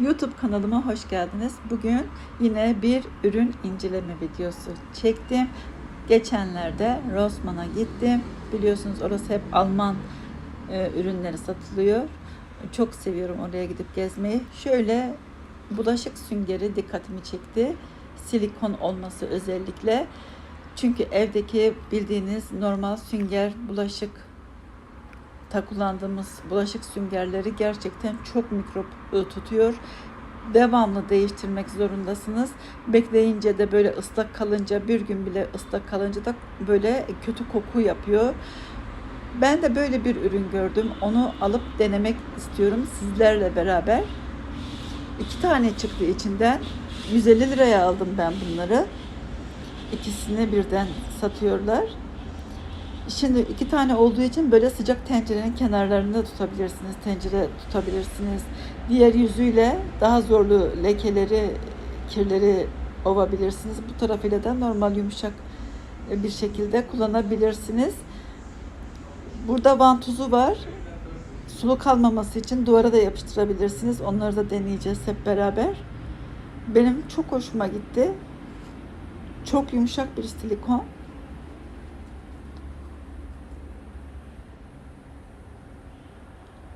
YouTube kanalıma hoş geldiniz. Bugün yine bir ürün inceleme videosu çektim. Geçenlerde Rossmann'a gittim. Biliyorsunuz orası hep Alman e, ürünleri satılıyor. Çok seviyorum oraya gidip gezmeyi. Şöyle bulaşık süngeri dikkatimi çekti. Silikon olması özellikle. Çünkü evdeki bildiğiniz normal sünger bulaşık ta kullandığımız bulaşık süngerleri gerçekten çok mikrop e, tutuyor. Devamlı değiştirmek zorundasınız. Bekleyince de böyle ıslak kalınca bir gün bile ıslak kalınca da böyle kötü koku yapıyor. Ben de böyle bir ürün gördüm. Onu alıp denemek istiyorum sizlerle beraber. İki tane çıktı içinden. 150 liraya aldım ben bunları. İkisini birden satıyorlar. Şimdi iki tane olduğu için böyle sıcak tencerenin kenarlarında tutabilirsiniz. Tencere tutabilirsiniz. Diğer yüzüyle daha zorlu lekeleri, kirleri ovabilirsiniz. Bu tarafıyla da normal yumuşak bir şekilde kullanabilirsiniz. Burada vantuzu var. Sulu kalmaması için duvara da yapıştırabilirsiniz. Onları da deneyeceğiz hep beraber. Benim çok hoşuma gitti. Çok yumuşak bir silikon.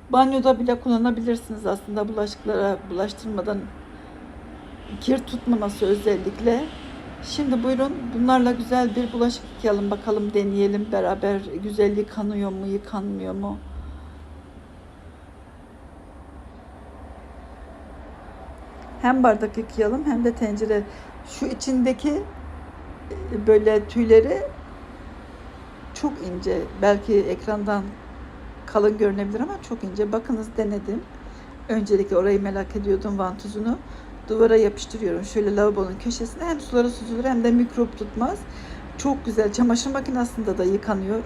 Banyoda bile kullanabilirsiniz aslında bulaşıklara bulaştırmadan kir tutmaması özellikle. Şimdi buyurun bunlarla güzel bir bulaşık yıkayalım bakalım deneyelim beraber güzel yıkanıyor mu yıkanmıyor mu? Hem bardak yıkayalım hem de tencere. Şu içindeki e, böyle tüyleri çok ince. Belki ekrandan kalın görünebilir ama çok ince. Bakınız denedim. Öncelikle orayı merak ediyordum vantuzunu. Duvara yapıştırıyorum. Şöyle lavabonun köşesine hem suları süzülür hem de mikrop tutmaz. Çok güzel. Çamaşır makinesinde de yıkanıyor.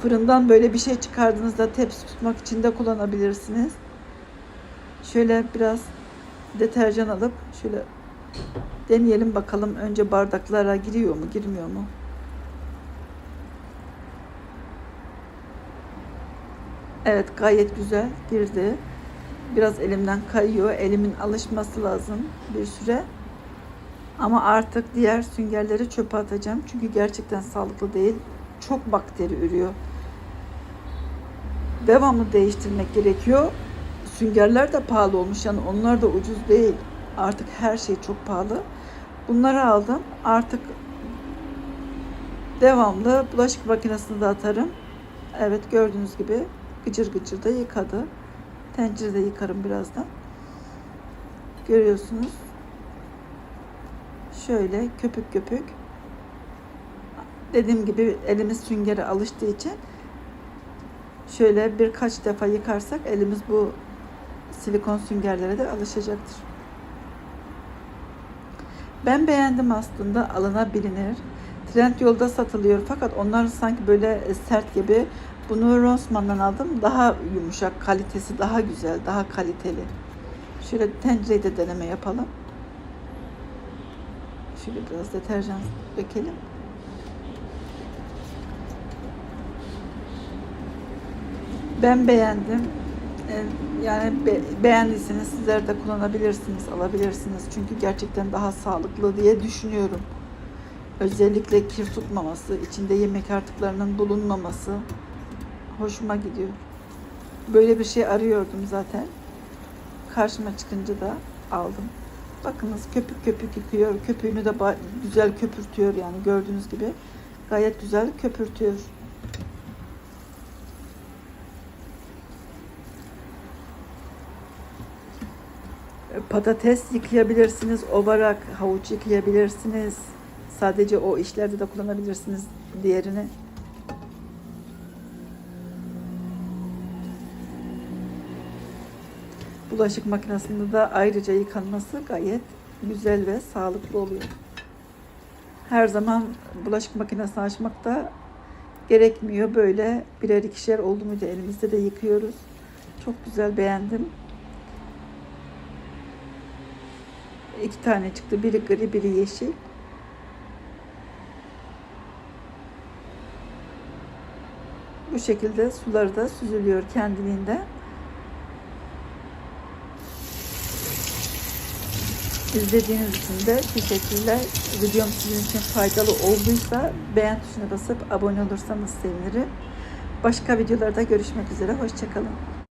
Fırından böyle bir şey çıkardığınızda tepsi tutmak için de kullanabilirsiniz. Şöyle biraz deterjan alıp şöyle deneyelim bakalım. Önce bardaklara giriyor mu, girmiyor mu? Evet gayet güzel girdi. Biraz elimden kayıyor. Elimin alışması lazım bir süre. Ama artık diğer süngerleri çöpe atacağım. Çünkü gerçekten sağlıklı değil. Çok bakteri ürüyor. Devamlı değiştirmek gerekiyor. Süngerler de pahalı olmuş. Yani onlar da ucuz değil. Artık her şey çok pahalı. Bunları aldım. Artık devamlı bulaşık makinesinde de atarım. Evet gördüğünüz gibi gıcır gıcır da yıkadı. Tencerede yıkarım birazdan. Görüyorsunuz. Şöyle köpük köpük. Dediğim gibi elimiz süngere alıştığı için şöyle birkaç defa yıkarsak elimiz bu silikon süngerlere de alışacaktır. Ben beğendim aslında alınabilir. Trend yolda satılıyor fakat onlar sanki böyle sert gibi. Bunu Rossmann'dan aldım. Daha yumuşak, kalitesi daha güzel, daha kaliteli. Şöyle tencereyi de deneme yapalım. Şöyle biraz deterjan dökelim. Ben beğendim. Ee, Yani be- beğendiyseniz sizler de kullanabilirsiniz, alabilirsiniz. Çünkü gerçekten daha sağlıklı diye düşünüyorum. Özellikle kir tutmaması, içinde yemek artıklarının bulunmaması hoşuma gidiyor. Böyle bir şey arıyordum zaten. Karşıma çıkınca da aldım. Bakınız köpük köpük yıkıyor. Köpüğünü de güzel köpürtüyor yani gördüğünüz gibi. Gayet güzel köpürtüyor. Patates yıkayabilirsiniz, ovarak havuç yıkayabilirsiniz. Sadece o işlerde de kullanabilirsiniz diğerini. Bulaşık makinesinde de ayrıca yıkanması gayet güzel ve sağlıklı oluyor. Her zaman bulaşık makinesini açmak da gerekmiyor. Böyle birer ikişer oldu elimizde de yıkıyoruz. Çok güzel beğendim. İki tane çıktı. Biri gri, biri yeşil. Bu şekilde suları da süzülüyor kendiliğinden. İzlediğiniz için de teşekkürler. Videom sizin için faydalı olduysa beğen tuşuna basıp abone olursanız sevinirim. Başka videolarda görüşmek üzere. Hoşçakalın.